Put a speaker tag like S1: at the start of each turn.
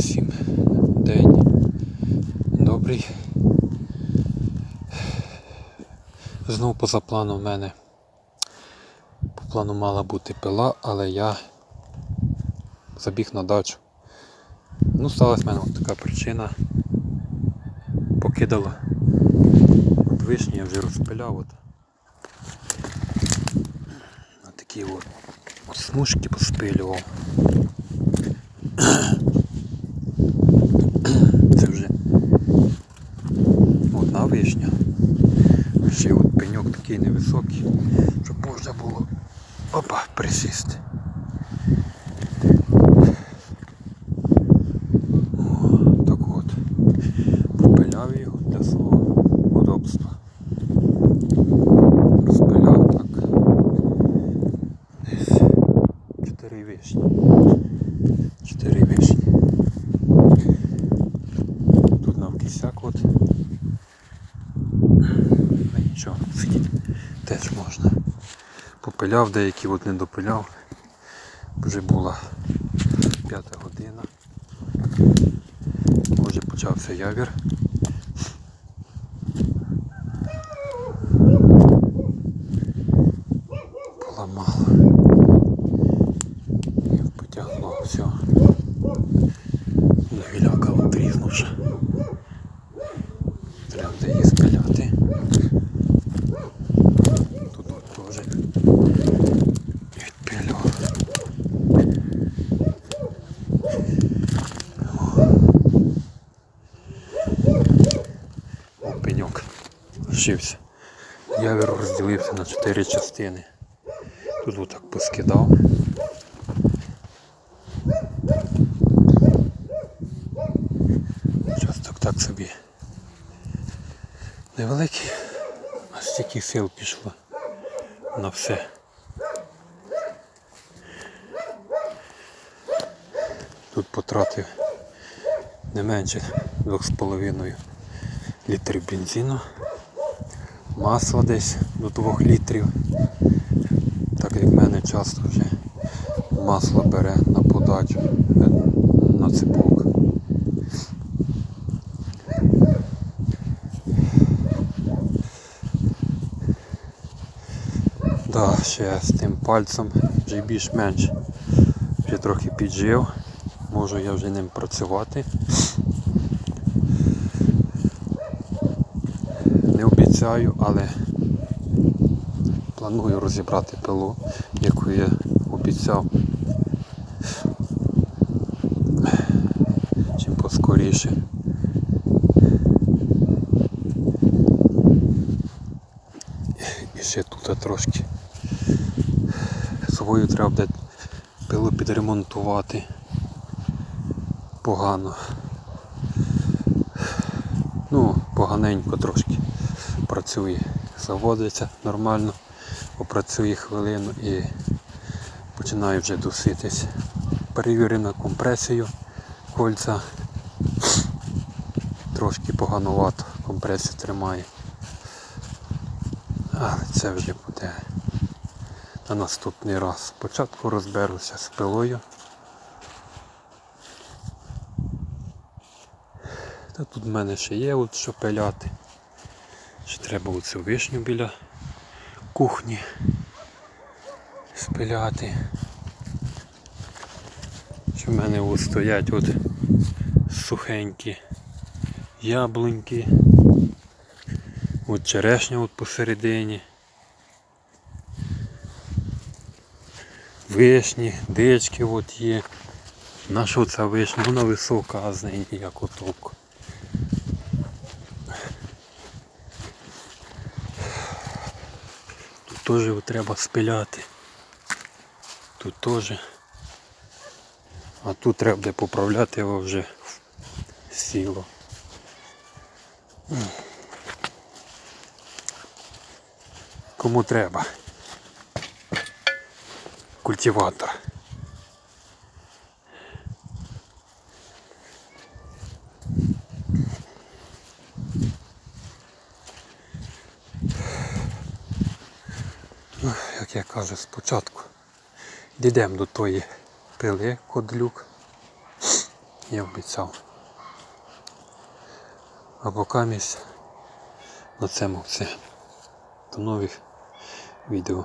S1: Всім день добрий. Знову поза планом в мене. По плану мала бути пила, але я забіг на дачу. Ну, сталася в мене от така причина. Покидало от вишні, я вже розпиляв. От. Такі от смужки поспилював. Це вже одна вишня. Ще от пеньок такий невисокий, щоб можна було опа, присісти. О, так от. Попиляв його для свого удобства. Розпиляв так. Десь чотири вишні. Тут нам кисяк от. Нічого, сидіти теж можна. Попиляв деякі, от не допиляв. Вже була п'ята година. Вже почався явір. Поламало. Потягло все. Гіляка отрізнувши. Треба де її спиляти. Тут от теж відпилював. О, пеньок лишився. Явір розділився на чотири частини. Тут отак поскидав. Часток так собі. Невеликий, а стільки сил пішло на все. Тут потратив не менше 2,5 літрів бензину, масла десь до 2 літрів. Так як в мене часто вже масло бере на подачу е, на цепок. Да, ще з тим пальцем вже більш-менш вже трохи піджив. Можу я вже ним працювати. Не обіцяю, але планую розібрати пилу, яку я обіцяв. Чим поскоріше. І ще тут трошки свою треба буде пилу підремонтувати погано. Ну, поганенько трошки працює. Заводиться нормально, попрацює хвилину і починає вже дуситись. Перевірив на компресію кольця. Трошки поганувато компресію тримає. Але це вже буде на наступний раз. Спочатку розберуся з пилою. Та тут в мене ще є от що пиляти. Треба оцю вишню біля кухні спиляти. Що в мене от стоять от сухенькі яблуньки. От черешня от посередині. Вишні, дички от є. На що ця вишня? Вона висока, а з неї ніякого толку. Теж його треба спиляти. Тут теж. А тут треба буде поправляти його вже в сіло. Кому треба. Культиватор. Ну, як я кажу, спочатку дійдемо до тої пили кодлюк. я обіцяв. А покамість на цьому все. До нових відео.